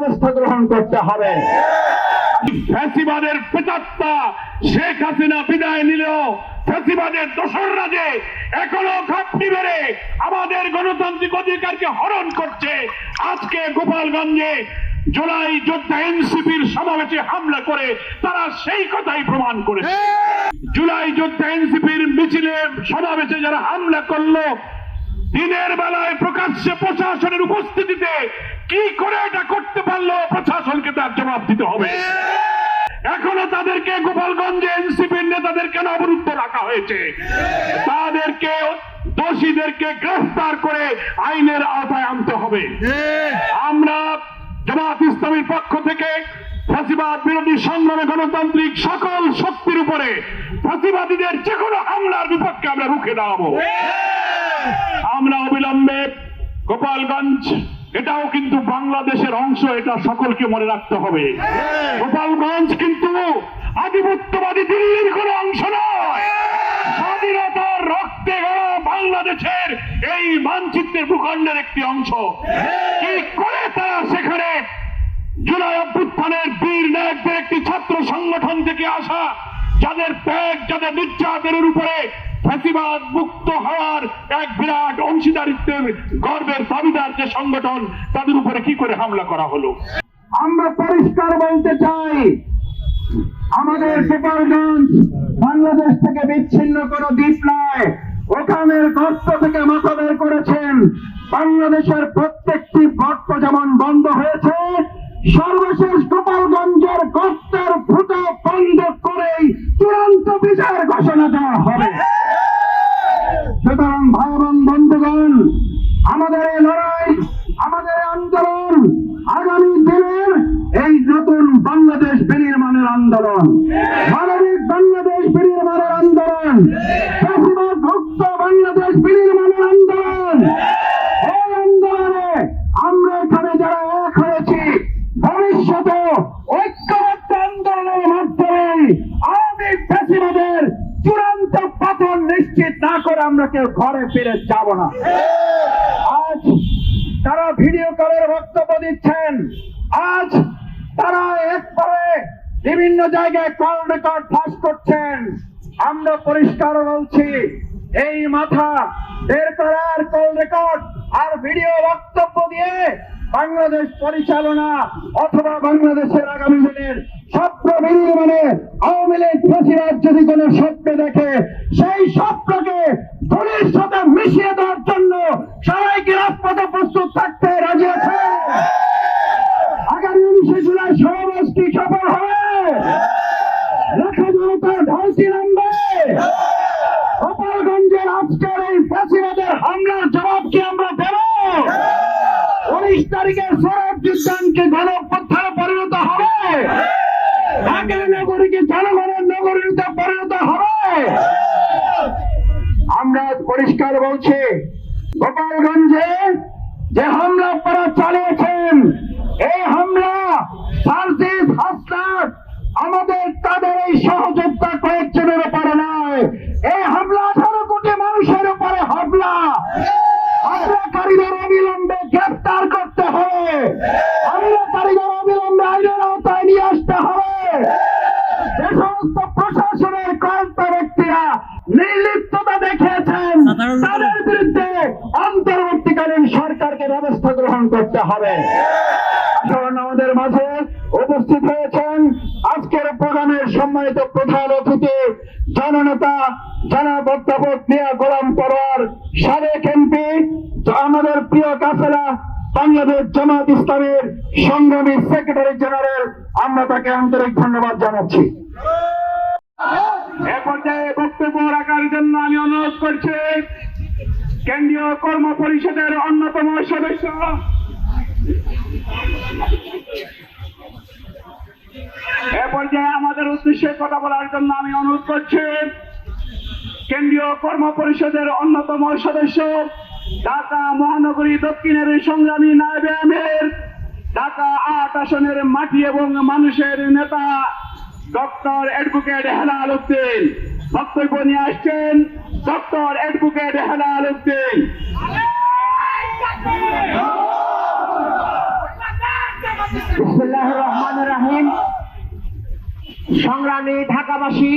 ব্যবস্থা গ্রহণ করতে হবে। ফ্যাসিবাদের শেখ হাসিনা বিদায় নিলেও ফ্যাসিবাদের এখনও খাপটি বেড়ে আমাদের গণতান্ত্রিক অধিকারকে হরণ করছে, আজকে গোপালগঞ্জে জুলাই যোদ্ধা এনসিপির সমাবেশে হামলা করে তারা সেই কথাই প্রমাণ করেছে। জুলাই যোদ্ধা এনসিপির মিছিলে সমাবেশে যারা হামলা করল, দিনের বেলায় প্রকাশ্যে প্রশাসনের উপস্থিতিতে কি করে এটা করতে পারল? প্রশাসনকে তার জবাব দিতে হবে। এখনও তাদেরকে গোপালগঞ্জে এনসিপির নেতাদের কেন অবরুদ্ধ রাখা হয়েছে। তাদেরকে দোষীদেরকে গ্রেফতার করে আইনের আওতায় আনতে হবে। আমরা জামাত ইসলামীর পক্ষ থেকে ফাঁসিবাদ বিরোধী সংগ্রামে গণতান্ত্রিক সকল শক্তির উপরে ফাঁসিবাদীদের যে কোনো হামলার বিপক্ষে আমরা রুখে দাঁড়াবো। আমরা অবিলম্বে গোপালগঞ্জ এটাও কিন্তু বাংলাদেশের অংশ এটা সকলকে মনে রাখতে হবে। গোপালগঞ্জ কিন্তু আধিপত্যবাদী দিল্লির কোনো অংশ নয়। স্বাধীনতার রক্তে গড়া বাংলাদেশের এই মানচিত্রের ভূখণ্ডের একটি অংশ। কি করে তারা সেখানে জুলাই অভ্যুত্থানের বীর নায়কদের একটি ছাত্র সংগঠন থেকে আসা যাদের ত্যাগ যাদের নির্যাতনের উপরে ফ্যাসিবাদ মুক্ত হওয়ার এক বিরাট অংশীদারিত্বের গর্বের দাবিদার যে সংগঠন, তাদের উপরে কি করে হামলা করা হলো? আমরা পরিষ্কার বলতে চাই, আমাদের গোপালগঞ্জ বাংলাদেশ থেকে বিচ্ছিন্ন কোন দ্বীপ নয়। ওখানের গর্ত থেকে মাথা বের করেছেন। বাংলাদেশের প্রত্যেকটি গর্ত যেমন বন্ধ হয়েছে সর্বশেষ গোপালগঞ্জের গর্তের ফুটো বন্ধ করেই চূড়ান্ত বিচার ঘোষণা দেওয়া হবে। সুতরাং ভাই বন্ধুগণ, আমাদের এই লড়াই আমাদের এই আন্দোলন আগামী দিনের এই নতুন বাংলাদেশ বিনির্মাণের আন্দোলন মানবিক বাংলাদেশ বিনির্মাণের আন্দোলন বেশিরভাগ মুক্ত বাংলাদেশ বিনির্মাণের আন্দোলন এই আন্দোলনে আমরা এখানে যারা এক হয়েছি ভবিষ্যতে ঐক্যবদ্ধ আন্দোলনের মাধ্যমে আওয়ামী ফ্যাসিবাদের চূড়ান্ত পতন নিশ্চিত না করে আমরা কেউ ঘরে ফিরে যাব না। আজ তারা ভিডিও কলের বক্তব্য দিচ্ছেন। আজ তারা একবারে বিভিন্ন জায়গায় কল রেকর্ড ফাঁস করছেন। আমরা পরিষ্কার বলছি, এই মাথা বের করার কল রেকর্ড আর ভিডিও বক্তব্য দিয়ে বাংলাদেশ পরিচালনা অথবা বাংলাদেশের আগামী দিনের স্বপ্ন বিনির্মাণে আওয়ামী লীগ প্রতিরাজ যদি কোনো স্বপ্ন দেখে, সেই স্বপ্নকে ধনির সাথে মিশিয়ে দেওয়ার জন্য সবাই কি রাজপথে প্রস্তুত থাকতে রাজি আছে আগামী উনিশে জুলাই সমাবেশ কি সফল হবে? লেখা জনতা ঢালতি নামবে। গোপালগঞ্জের আজকের এই ফাঁসিবাদের হামলার জবাব কি আমরা উনিশ তারিখের সরব যুদ্ধানকে গণপ্রথায় পরিণত হবে। ঢাকার নগরীকে জনগণের নগরীতে পরিণত হবে। আমরা পরিষ্কার বলছি, গোপালগঞ্জে যে হামলা আপনারা চালিয়েছেন, এই হামলা আমাদের তাদের এই সহযোদ্ধা কয়েকজনের উপরে নয় এই হামলা আঠারো কোটি মানুষের উপরে হামলা হামলাকারীদের অবিলম্বে গ্রেফতার করতে হবে হামলাকারীদের অবিলম্বে আইনের আওতায় নিয়ে আসতে হবে যে সমস্ত প্রশাসনের কয়েকটা ব্যক্তিরা নির্লিপ্ততা দেখিয়েছেন তাদের বিরুদ্ধে অন্তর্বর্তীকালীন সরকারকে ব্যবস্থা গ্রহণ করতে হবে। আসুন আমাদের মাঝে উপস্থিত হয়েছেন। আজকের প্রোগ্রামের সম্মানিত প্রধান অতিথি, জননেতা, জনাব অধ্যাপক মিয়া গোলাম পরোয়ার, সাবেক এমপি, আমাদের প্রিয় কাফেলা, বাংলাদেশ জামাত ইসলামের সংগ্রামী সেক্রেটারি জেনারেল, আমরা তাকে আন্তরিক ধন্যবাদ জানাচ্ছি। এ পর্যায়ে বক্তব্য রাখার জন্য আমি অনুরোধ করছি কেন্দ্রীয় কর্ম পরিষদের অন্যতম সদস্য। এ পর্যায়ে আমাদের উদ্দেশ্যে কথা বলার জন্য আমি অনুরোধ করছি, কেন্দ্রীয় কর্ম পরিষদের অন্যতম সদস্য, ঢাকা মহানগরী দক্ষিণের সংগ্রামী নায়ব আমির, ঢাকা আট আসনের মাটি এবং মানুষের নেতা ডক্টর অ্যাডভোকেট হেলাল উদ্দিন। বক্তব্য নিয়ে আসছেন ডক্টর অ্যাডভোকেট হেনা আলমদিন রহমান রাহিম। সংগ্রামী ঢাকাবাসী,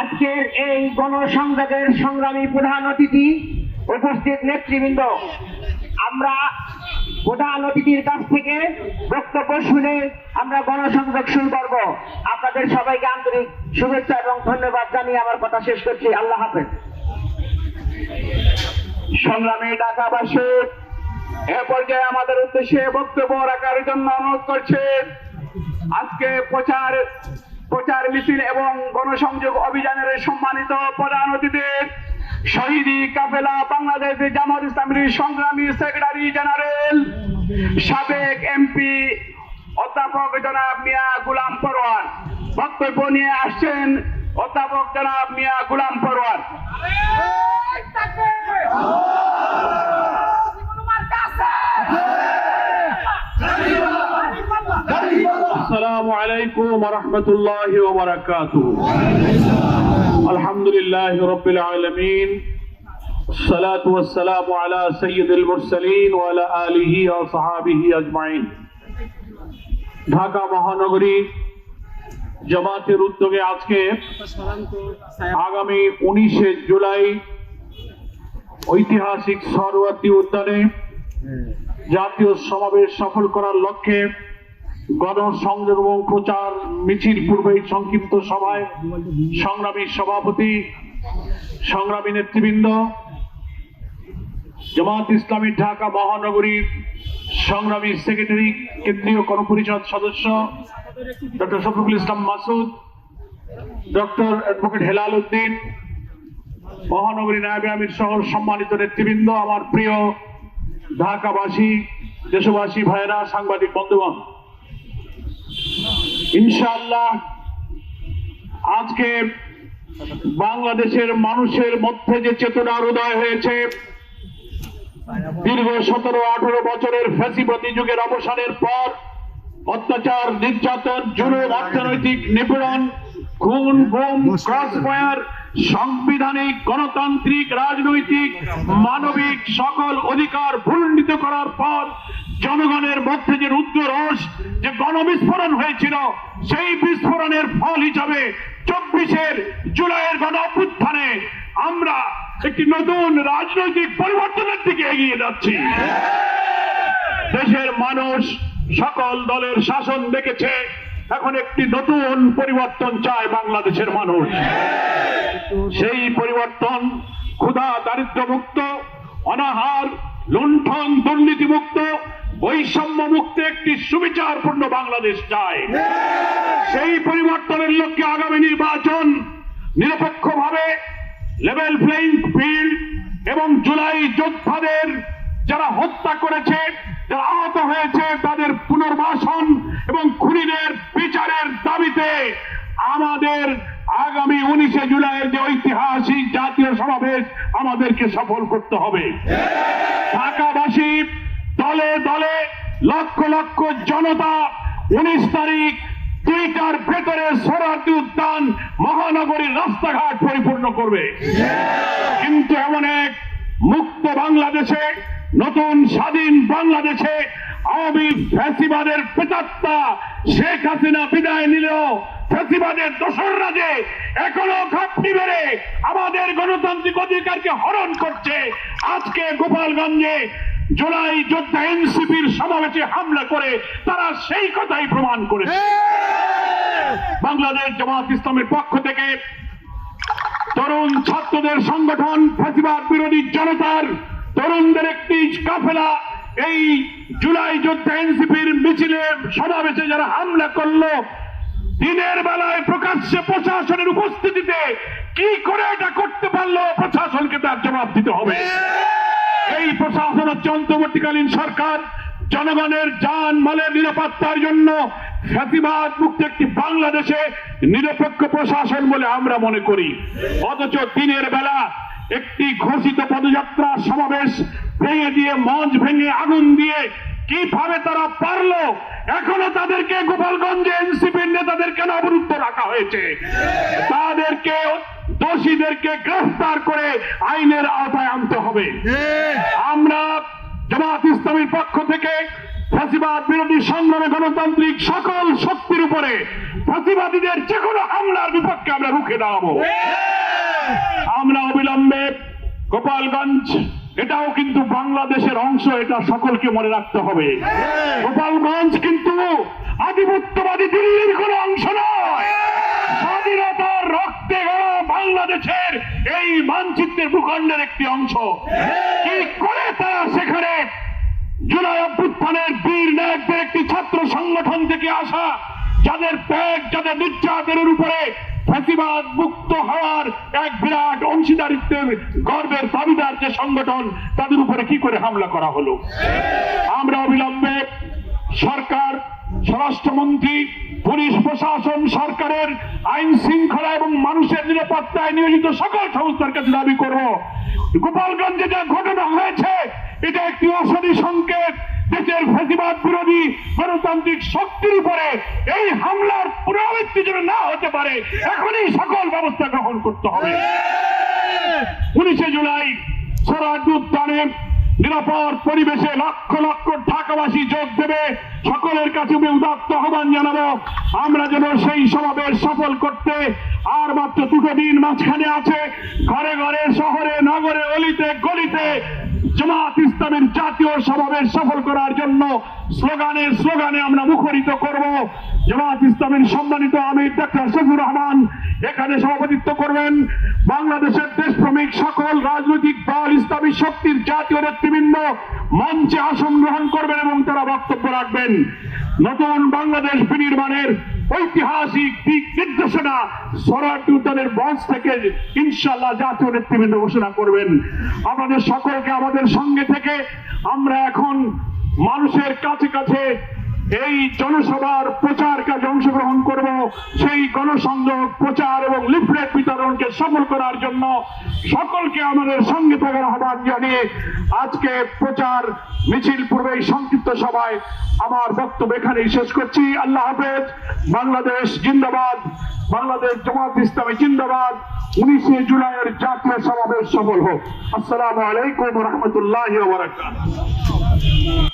আজকের এই গণসংযোগের সংগ্রামী প্রধান অতিথি উপস্থিত নেতৃবৃন্দ। আমরা প্রধান অতিথির কাছ থেকে বক্তব্য শুনে আমরা গণসংযোগ শুরু করব। আপনাদের সবাইকে আন্তরিক শুভেচ্ছা এবং ধন্যবাদ জানিয়ে আমার কথা শেষ করছি। আল্লাহ হাফেজ। সংগ্রামী ঢাকাবাসী, এ পর্যায়ে আমাদের উদ্দেশ্যে বক্তব্য রাখার জন্য অনুরোধ করছে, আজকে প্রচার প্রচার মিছিল এবং গণসংযোগ অভিযানের সম্মানিত প্রধান অতিথি শহীদি কাফেলা বাংলাদেশ জামাত ইসলামের সংগ্রামী সেক্রেটারি জেনারেল, সাবেক এমপি অধ্যাপক জনাব মিয়া গুলাম পরোয়ান বক্তব্য নিয়ে আসছেন অধ্যাপক জনাব মিয়া গুলাম পরোয়ান আসসালামু আলাইকুম রহমতুল্লাহ রাহমাতুল্লাহি ওয়া الحمد لله رب العالمين الصلاة والسلام على سيد المرسلين وعلى آله وصحابه أجمعين ঢাকা মহানগরী জামাতের উদ্যোগে আজকে আগামী উনিশে জুলাই ঐতিহাসিক সরওয়ার্দী উদ্যানে জাতীয় সমাবেশ সফল করার লক্ষ্যে গণসংযোগ এবং প্রচার মিছিল পূর্বে সংক্ষিপ্ত সভায় সংগ্রামী সভাপতি, সংগ্রামী নেতৃবৃন্দ, জামাত ইসলামী ঢাকা মহানগরীর সংগ্রামী সেক্রেটারি, কেন্দ্রীয় কর্মপরিষদ সদস্য, doctor Shafiqul Islam Masud, doctor advocate Helal Uddin, মহানগরী নায়বে আমির সহ সম্মানিত নেতৃবৃন্দ, আমার প্রিয় ঢাকাবাসী, দেশবাসী, ভাইয়েরা, সাংবাদিক বন্ধুগণ। ইনশাআল্লাহ, আজকে বাংলাদেশের মানুষের মধ্যে যে চেতনার উদয় হয়েছে, দীর্ঘ সতেরো, আঠারো বছরের ফ্যাসিবাদী যুগের অবসানের পর অত্যাচার, নির্যাতন, জুলুম, অর্থনৈতিক নিপীড়ন, খুন, গুম ক্রস ফায়ার সাংবিধানিক, গণতান্ত্রিক, রাজনৈতিক, মানবিক সকল অধিকার ভুলণ্ডিত করার পর জনগণের মধ্যে যে রুদ্র রোষ যে গণবিস্ফোরণ হয়েছিল, সেই বিস্ফোরণের ফল হিসাবে চব্বিশের জুলাইয়ের গণ অভ্যুত্থানে আমরা একটি নতুন রাজনৈতিক পরিবর্তনের দিকে এগিয়ে যাচ্ছি। দেশের মানুষ সকল দলের শাসন দেখেছে, এখন একটি নতুন পরিবর্তন চায় বাংলাদেশের মানুষ। সেই পরিবর্তন ক্ষুধা দারিদ্র মুক্ত অনাহার, লুণ্ঠন দুর্নীতি মুক্ত বৈষম্য মুক্ত একটি সুবিচারপূর্ণ বাংলাদেশ চায় সেই পরিবর্তনের লক্ষ্যে আগামী নির্বাচন নিরপেক্ষভাবে লেভেল প্লেইং ফিল্ড এবং জুলাই যোদ্ধাদের যারা হত্যা করেছে, যারা আহত হয়েছে, তাদের পুনর্বাসন এবং খুনিদের বিচারের দাবিতে আমাদের আগামী উনিশে জুলাইয়ের যে ঐতিহাসিক জাতীয় সমাবেশ আমাদেরকে সফল করতে হবে। ঢাকাবাসী দলে দলে লক্ষ লক্ষ জনতা উনিশ তারিখ দুইটার ভেতরে সোরারদি উদ্যান মহানগরীর রাস্তাঘাট পরিপূর্ণ করবে। কিন্তু এমন এক মুক্ত বাংলাদেশে, নতুন স্বাধীন বাংলাদেশে আওয়ামী ফ্যাসিবাদের পেতাত্তা শেখ হাসিনা বিদায় নিলেও ফ্যাসিবাদের দোসররা যে এখনও খাপনি বেড়ে আমাদের গণতান্ত্রিক অধিকারকে হরণ করছে। আজকে গোপালগঞ্জে জুলাই যোদ্ধা এনসিপির সমাবেশে হামলা করে তারা সেই কথাই প্রমাণ করেছে। বাংলাদেশ জামাত ইসলামের পক্ষ থেকে তরুণ ছাত্রদের সংগঠন ফ্যাসিবাদ বিরোধী জনতার তরুণদের একটি কাফেলা এই জুলাই যোদ্ধা এনসিপির মিছিলে সমাবেশে যারা হামলা করল, দিনের বেলায় প্রকাশ্যে প্রশাসনের উপস্থিতিতে কি করে এটা করতে পারল, প্রশাসনকে তার জবাব দিতে হবে। এই প্রশাসন হচ্ছে সরকার, জনগণের যান মালের নিরাপত্তার জন্য ফ্যাসিবাদ মুক্ত একটি বাংলাদেশে নিরপেক্ষ প্রশাসন বলে আমরা মনে করি। অথচ দিনের বেলা একটি ঘোষিত পদযাত্রা সমাবেশ ভেঙে দিয়ে, মঞ্চ ভেঙে আগুন দিয়ে কীভাবে তারা পারল? এখনও তাদেরকে গোপালগঞ্জে এনসিপির নেতাদের কেন অবরুদ্ধ রাখা হয়েছে। তাদেরকে দোষীদেরকে গ্রেফতার করে আইনের আওতায় আনতে হবে। আমরা জামাত ইসলামীর পক্ষ থেকে ফাঁসিবাদ বিরোধী সংগ্রামে গণতান্ত্রিক সকল শক্তির উপরে ফাঁসিবাদীদের যে কোনো হামলার বিপক্ষে আমরা রুখে দাঁড়াবো। আমরা অবিলম্বে গোপালগঞ্জ এটাও কিন্তু বাংলাদেশের অংশ এটা সকলকে মনে রাখতে হবে। গোপালগঞ্জ কিন্তু আধিপত্যবাদী দিল্লির কোনো অংশ নয়। স্বাধীনতার রক্তে গড়া বাংলাদেশের এই মানচিত্রের ভূখণ্ডের একটি অংশ। কি করে তারা সেখানে জুলাই অভ্যুত্থানের বীর নায়কদের একটি ছাত্র সংগঠন থেকে আসা যাদের ত্যাগ যাদের নির্যাতনের উপরে ফ্যাসিবাদ মুক্ত হওয়ার এক বিরাট অংশীদারিত্বের গর্বের দাবিদার যে সংগঠন, তাদের উপরে কি করে হামলা করা হলো? আমরা অবিলম্বে সরকার, স্বরাষ্ট্রমন্ত্রী, পুলিশ প্রশাসন, সরকারের আইন শৃঙ্খলা এবং মানুষের নিরাপত্তায় নিয়োজিত সকল সংস্থার কাছে দাবি করব। গোপালগঞ্জে যা ঘটনা হয়েছে, এটা একটি অসদি সংকেত। দেশের ফেসিবাদ বিরোধী গণতান্ত্রিক শক্তির উপরে এই হামলার পুনরাবৃত্তি যেন না হতে পারে, এখনই সকল ব্যবস্থা গ্রহণ করতে হবে। উনিশে জুলাই স্বরাজ্য উদ্যানে নিরাপদ পরিবেশে লক্ষ লক্ষ ঢাকাবাসী যোগ দেবে। সকলের কাছে আমি উদাত্ত আহ্বান জানাব, আমরা যেন সেই সমাবেশ সফল করতে আর মাত্র দুটো দিন মাঝখানে আছে। ঘরে ঘরে শহরে, নগরে, অলিতে, গলিতে জামাত ইসলামের জাতীয় সমাবেশ সফল করার জন্য স্লোগানের স্লোগানে আমরা মুখরিত করব। জামাত ইসলামের সম্মানিত আমির ডাক্তার শফিউর রহমান এখানে সভাপতিত্ব করবেন বাংলাদেশের দেশ দেশপ্রেমিক সকল রাজনৈতিক দল, ইসলামী শক্তির জাতীয় নেতৃবৃন্দ মঞ্চে আসন গ্রহণ করবেন এবং তারা বক্তব্য রাখবেন। নতুন বাংলাদেশ বিনির্মাণের ঐতিহাসিক দিক নির্দেশনা সরার মঞ্চ থেকে ইনশাল্লাহ জাতীয় নেতৃবৃন্দ ঘোষণা করবেন। আমাদের সকলকে আমাদের সঙ্গে থেকে আমরা এখন মানুষের কাছে কাছে এই জনসভার প্রচার কাজে অংশগ্রহণ করব, সেই গণসংযোগ, প্রচার এবং লিফলেট বিতরণকে সফল করার জন্য সকলকে আমাদের সঙ্গে থাকার আহ্বান জানিয়ে আজকে প্রচার মিছিল পূর্বে সংক্ষিপ্ত সভায় আমার বক্তব্য এখানেই শেষ করছি। আল্লাহ হাফেজ, বাংলাদেশ জিন্দাবাদ, বাংলাদেশ জামাত ইসলামী জিন্দাবাদ, উনিশে জুলাইয়ের জাতীয় সমাবেশ সফল হোক। আসসালামু আলাইকুম রহমতুল্লাহ